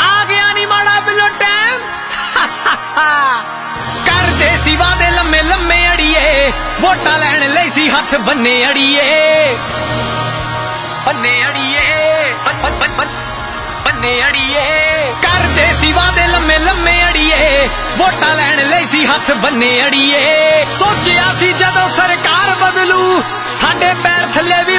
ਆ ਗਿਆ ਨਹੀਂ ਮਾੜਾ ਬਿਲੋ ਟਾਈਮ ਕਰਦੇ ਸੀ ਵਾਦੇ ਲੰਮੇ ਲੰਮੇ ਅੜੀਏ। ਵੋਟਾਂ ਲੈਣ ਲਈ ਸੀ ਹੱਥ ਬੰਨੇ ਅੜੀਏ। ਬੰਨੇ ਅੜੀਏ ਬੰਨੇ ਅੜੀਏ। ਕਰਦੇ ਸੀ ਵਾਦੇ ਲੰਮੇ ਲੰਮੇ ਅੜੀਏ। ਵੋਟਾਂ ਲੈਣ ਲਈ ਸੀ ਹੱਥ ਬੰਨੇ ਅੜੀਏ। ਸੋਚਿਆ ਸੀ ਜਦੋਂ ਸਰਕਾਰ ਬਦਲੂ, ਸਾਡੇ ਪੈਰ ਥੱਲੇ ਵੀ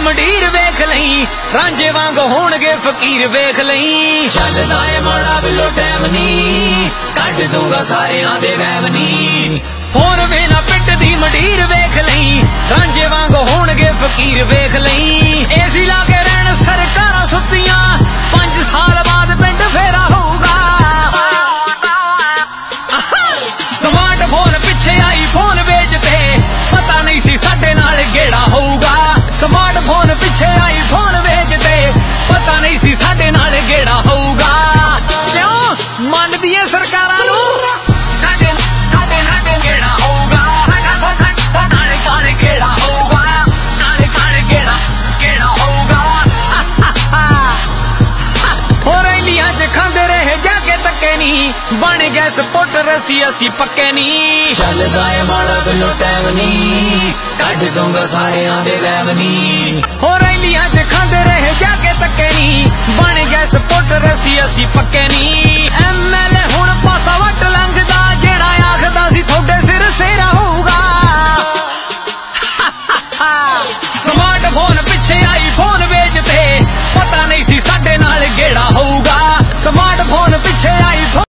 ਦੀ ਮੰਡੀਰ ਵੇਖ ਲਈ, ਰਾਂਝੇ ਵਾਂਗ ਹੋਣਗੇ ਫਕੀਰ ਵੇਖ ਲਈ। ਚੱਲਦਾ ਏ ਮਾੜਾ ਬਿੱਲੋ ਟਾਈਮ ਨਹੀਂ ਕੱਢ ਦੂੰਗਾ ਸਾਰਿਆਂ ਦੇ ਵਹਿਮ ਨਹੀਂ ਫੋਨ ਵੇ ਪਿੱਟ ਦੀ ਮੰਡੀਰ ਵੇਖ ਲਈ, ਰਾਂਝੇ ਵਾਂਗ ਹੋਣਗੇ ਫਕੀਰ ਵੇਖ ਲਈ। ਸਰਕਾਰਾਂ ਨੂੰ। ਬਣ ਗਏ ਸਪੋਰਟਰ ਅਸੀਂ ਅਸੀਂ ਪੱਕੇ ਨਹੀਂ ਚੱਲਦਾ ਏ ਮਾੜਾ ਬਿਲੋ ਟਾਈਮ ਨਹੀਂ ਕੱਢ ਦੂੰਗਾ ਸਾਰਿਆਂ ਦੇ ਲੈਵ ਨਹੀਂ ਹੋਰ ਇੰਡੀਆ 'ਚ ਖਾਂਦੇ ਰਹੇ ਜਾ ਕੇ ਤੱਕੇ ਨਹੀਂ ਬਣ ਗਏ ਸਪੋਰਟਰ ਅਸੀਂ ਅਸੀਂ ਪੱਕੇ ਨਹੀਂ wanna be